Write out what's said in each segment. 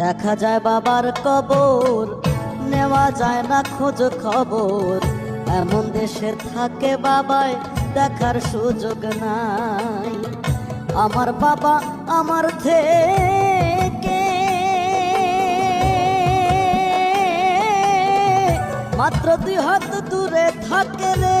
দেখা যায় বাবার কবর, নেওয়া যায় না খোঁজ খবর। এমন দেশে থাকে বাবায় দেখার সুযোগ নাই। আমার বাবা আমার থেকে। মাত্র দুই হাত দূরে থাকে রে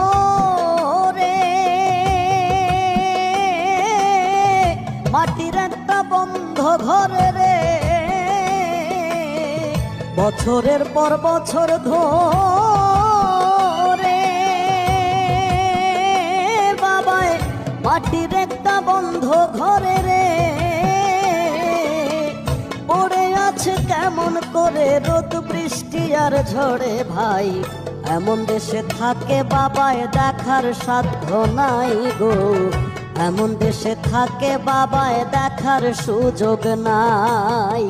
বন্ধ ঘরে রে। বছরের পর বছর ধরে বাবায় মাটির একটা বন্ধ ঘরে রে। পড়ে আছে কেমন করে রোদ, বৃষ্টি আর ঝড়ে ভাই। এমন দেশে থাকে বাবায় দেখার সাধ্য নাই গো। এমন দেশে থাকে বাবায় দেখার সুযোগ নাই।